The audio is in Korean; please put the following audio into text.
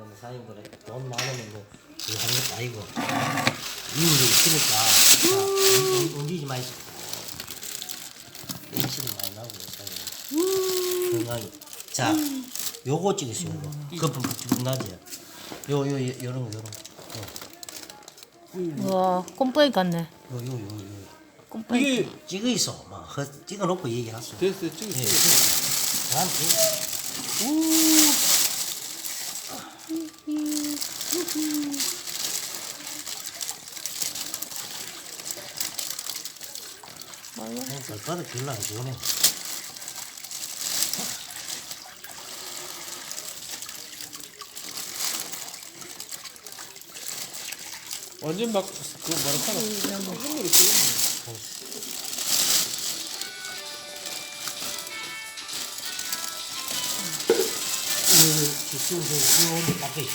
지금 사장님들 돈 많으면 뭐 이거 하는 것도 아니고. 이유도 있으니까. 움- 움직이지 마시고 임시도 많이 나오고 사장님 건강히. 자 요거 찍으세요 요거. 거품 좀 나지? 요요 요, 요런 거 요런 거. 우와 꼼빠이 같네. 요요 요 요. 이게 찍어 있어 막 허- 찍어 놓고 얘기하세요 됐어요. 찍 예, 난 그냥 발바닥 별로 안 좋네. 완전 막그 마라카나 손으로 찍었네. 이거 지금 그 오늘 앞에